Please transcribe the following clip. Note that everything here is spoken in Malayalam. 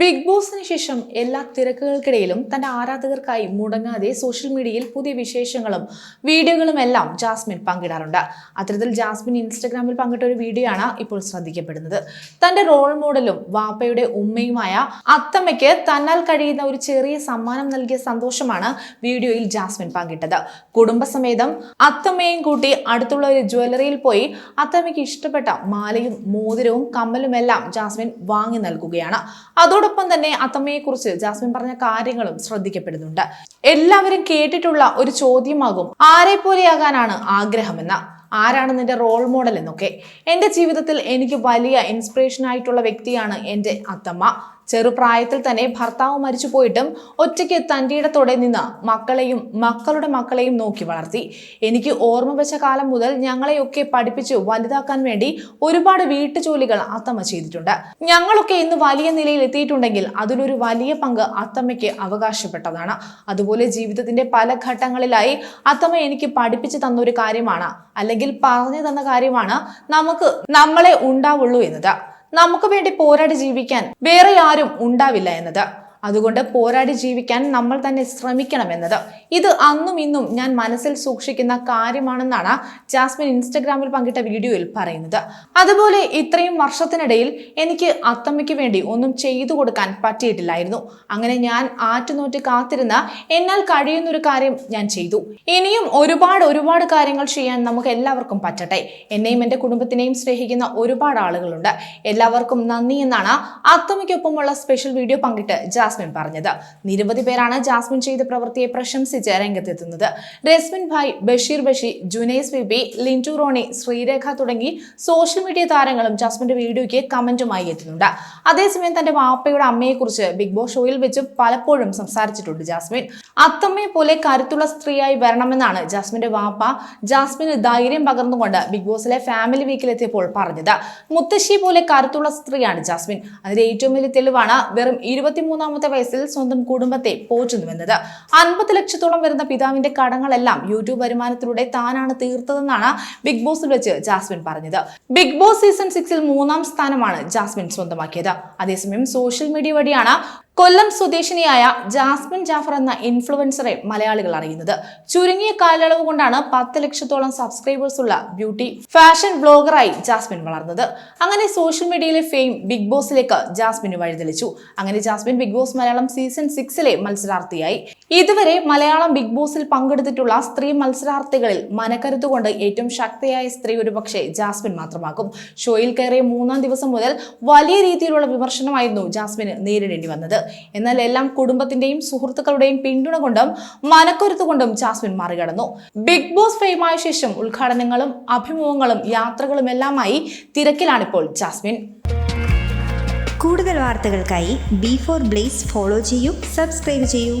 ബിഗ് ബോസിന് ശേഷം എല്ലാ തിരക്കുകൾക്കിടയിലും തന്റെ ആരാധകർക്കായി മുടങ്ങാതെ സോഷ്യൽ മീഡിയയിൽ പുതിയ വിശേഷങ്ങളും വീഡിയോകളും എല്ലാം ജാസ്മിൻ പങ്കിടാറുണ്ട്. അത്തരത്തിൽ ജാസ്മിൻ ഇൻസ്റ്റഗ്രാമിൽ പങ്കിട്ട ഒരു വീഡിയോ ആണ് ഇപ്പോൾ ശ്രദ്ധിക്കപ്പെടുന്നത്. തന്റെ റോൾ മോഡലും വാപ്പയുടെ ഉമ്മയുമായ അത്തമ്മയ്ക്ക് തന്നാൽ കഴിയുന്ന ഒരു ചെറിയ സമ്മാനം നൽകിയ സന്തോഷമാണ് വീഡിയോയിൽ ജാസ്മിൻ പങ്കിട്ടത്. കുടുംബസമേതം അത്തമ്മയും കൂട്ടി അടുത്തുള്ള ഒരു ജ്വല്ലറിയിൽ പോയി അത്തമ്മയ്ക്ക് ഇഷ്ടപ്പെട്ട മാലയും മോതിരവും കമ്മലുമെല്ലാം ജാസ്മിൻ വാങ്ങി നൽകുകയാണ്. അതോടൊപ്പം തന്നെ അത്തമ്മയെക്കുറിച്ച് ജാസ്മിൻ പറഞ്ഞ കാര്യങ്ങളും ശ്രദ്ധിക്കപ്പെടുന്നുണ്ട്. എല്ലാവരും കേട്ടിട്ടുള്ള ഒരു ചോദ്യമാകും ആരെ പോലെയാകാനാണ് ആഗ്രഹമെന്ന. ആരാണ് നിന്റെ റോൾ മോഡൽ എന്നൊക്കെ. എന്റെ ജീവിതത്തിൽ എനിക്ക് വലിയ ഇൻസ്പിറേഷൻ ആയിട്ടുള്ള വ്യക്തിയാണ് എന്റെ അത്തമ്മ. ചെറുപ്രായത്തിൽ തന്നെ ഭർത്താവ് മരിച്ചു പോയിട്ടും ഒറ്റയ്ക്ക് തന്റെ ഇടത്തോടെ നിന്ന് മക്കളെയും മക്കളുടെ മക്കളെയും നോക്കി വളർത്തി. എനിക്ക് ഓർമ്മ വെച്ച കാലം മുതൽ ഞങ്ങളെയൊക്കെ പഠിപ്പിച്ച് വലുതാക്കാൻ വേണ്ടി ഒരുപാട് വീട്ടുജോലികൾ അത്തമ്മ ചെയ്തിട്ടുണ്ട്. ഞങ്ങളൊക്കെ ഇന്ന് വലിയ നിലയിൽ എത്തിയിട്ടുണ്ടെങ്കിൽ അതിലൊരു വലിയ പങ്ക് അത്തമ്മയ്ക്ക് അവകാശപ്പെട്ടതാണ്. അതുപോലെ ജീവിതത്തിന്റെ പല ഘട്ടങ്ങളിലായി അത്തമ്മ എനിക്ക് പഠിപ്പിച്ചു തന്ന ഒരു കാര്യമാണ് അല്ലെങ്കിൽ പറഞ്ഞു തന്ന കാര്യമാണ് നമുക്ക് നമ്മളെ ഉണ്ടാവുള്ളൂ എന്നത്. നമുക്ക് വേണ്ടി പോരാടി ജീവിക്കാൻ വേറെ ആരും ഉണ്ടാവില്ല എന്നത്. അതുകൊണ്ട് പോരാടി ജീവിക്കാൻ നമ്മൾ തന്നെ ശ്രമിക്കണം എന്നത്. ഇത് അന്നും ഇന്നും ഞാൻ മനസ്സിൽ സൂക്ഷിക്കുന്ന കാര്യമാണെന്നാണ് ജാസ്മിൻ ഇൻസ്റ്റഗ്രാമിൽ പങ്കിട്ട വീഡിയോയിൽ പറയുന്നത്. അതുപോലെ ഇത്രയും വർഷത്തിനിടയിൽ എനിക്ക് അത്തമ്മയ്ക്ക് വേണ്ടി ഒന്നും ചെയ്തു കൊടുക്കാൻ പറ്റിയിട്ടില്ലായിരുന്നു. അങ്ങനെ ഞാൻ ആറ്റുനോറ്റ് കാത്തിരുന്ന എന്നാൽ കഴിയുന്നൊരു കാര്യം ഞാൻ ചെയ്തു. ഇനിയും ഒരുപാട് ഒരുപാട് കാര്യങ്ങൾ ചെയ്യാൻ നമുക്ക് എല്ലാവർക്കും പറ്റട്ടെ. എന്നെയും എന്റെ കുടുംബത്തിനെയും സ്നേഹിക്കുന്ന ഒരുപാട് ആളുകളുണ്ട്. എല്ലാവർക്കും നന്ദി എന്നാണ് അത്തമ്മയ്ക്കൊപ്പമുള്ള സ്പെഷ്യൽ വീഡിയോ പങ്കിട്ട് ജാസ്മിൻ പറഞ്ഞത്. നിരവധി പേരാണ് ജാസ്മിൻ ചെയ്ത പ്രവൃത്തിയെ പ്രശംസിച്ച് രംഗത്തെത്തുന്നത്. രസ്മിൻ ഭായ് ബഷീർ ബഷി ജുനൈസ് ബിബി ലിന്റു റോണി ശ്രീരേഖ തുടങ്ങി സോഷ്യൽ മീഡിയ താരങ്ങളും ജാസ്മിന്റെ വീഡിയോയ്ക്ക് കമന്റുമായി എത്തുന്നുണ്ട്. അതേസമയം തന്റെ വാപ്പയുടെ അമ്മയെക്കുറിച്ച് ബിഗ് ബോസ് ഷോയിൽ വെച്ച് പലപ്പോഴും സംസാരിച്ചിട്ടുണ്ട് ജാസ്മിൻ. അത്തമ്മയെ പോലെ കരുത്തുള്ള സ്ത്രീയായി വരണമെന്നാണ് ജാസ്മിന്റെ വാപ്പ ജാസ്മിന് ധൈര്യം പകർന്നുകൊണ്ട് ബിഗ് ബോസിലെ ഫാമിലി വീക്കിലെത്തിയപ്പോൾ പറഞ്ഞത്. മുത്തശ്ശി പോലെ കരുത്തുള്ള സ്ത്രീയാണ് ജാസ്മിൻ. അതിന്റെ ഏറ്റവും വലിയ തെളിവാണ് വെറും ഇരുപത്തിമൂന്നാമത്തെ വയസ്സിൽ സ്വന്തം കുടുംബത്തെ പോറ്റുന്നുവെന്നത്. അൻപത് ലക്ഷത്തോളം വരുന്ന പിതാവിന്റെ കടങ്ങളെല്ലാം യൂട്യൂബ് വരുമാനത്തിലൂടെ താനാണ് തീർത്തതെന്നാണ് ബിഗ് ബോസിൽ വെച്ച് ജാസ്മിൻ പറഞ്ഞത്. ബിഗ് ബോസ് സീസൺ സിക്സിൽ മൂന്നാം സ്ഥാനമാണ് ജാസ്മിൻ സ്വന്തമാക്കിയത്. അതേസമയം സോഷ്യൽ മീഡിയ വഴിയാണ് കൊല്ലം സ്വദേശിനിയായ ജാസ്മിൻ ജാഫർ എന്ന ഇൻഫ്ലുവൻസറെ മലയാളികൾ അറിയുന്നത്. ചുരുങ്ങിയ കാലയളവ് കൊണ്ടാണ് പത്ത് ലക്ഷത്തോളം സബ്സ്ക്രൈബേഴ്സ് ഉള്ള ബ്യൂട്ടി ഫാഷൻ ബ്ലോഗറായി ജാസ്മിൻ വളർന്നത്. അങ്ങനെ സോഷ്യൽ മീഡിയയിലെ ഫെയിം ബിഗ് ബോസിലേക്ക് ജാസ്മിന് വഴിതെളിച്ചു. അങ്ങനെ Jasmine big boss Malayalam season സിക്സിലെ മത്സരാർത്ഥിയായി. ഇതുവരെ മലയാളം ബിഗ് ബോസിൽ പങ്കെടുത്തിട്ടുള്ള സ്ത്രീ മത്സരാർത്ഥികളിൽ മനക്കരുത്തുകൊണ്ട് ഏറ്റവും ശക്തിയായ സ്ത്രീ ഒരുപക്ഷെ ജാസ്മിൻ മാത്രമാകും. ഷോയിൽ കയറിയ മൂന്നാം ദിവസം മുതൽ വലിയ രീതിയിലുള്ള വിമർശനമായിരുന്നു ജാസ്മിന് നേരിടേണ്ടി വന്നത്. എന്നാൽ എല്ലാം കുടുംബത്തിന്റെയും സുഹൃത്തുക്കളുടെയും പിന്തുണ കൊണ്ടും മനക്കരുത്ത് കൊണ്ടും ജാസ്മിൻ മറികടന്നു. ബിഗ് ബോസ് ഫെയിമായ ശേഷം ഉദ്ഘാടനങ്ങളും അഭിമുഖങ്ങളും യാത്രകളും എല്ലാമായി തിരക്കിലാണിപ്പോൾ ജാസ്മിൻ. കൂടുതൽ വാർത്തകൾക്കായി ബി ഫോർ ബ്ലേസ് ഫോളോ ചെയ്യൂ സബ്സ്ക്രൈബ് ചെയ്യൂ.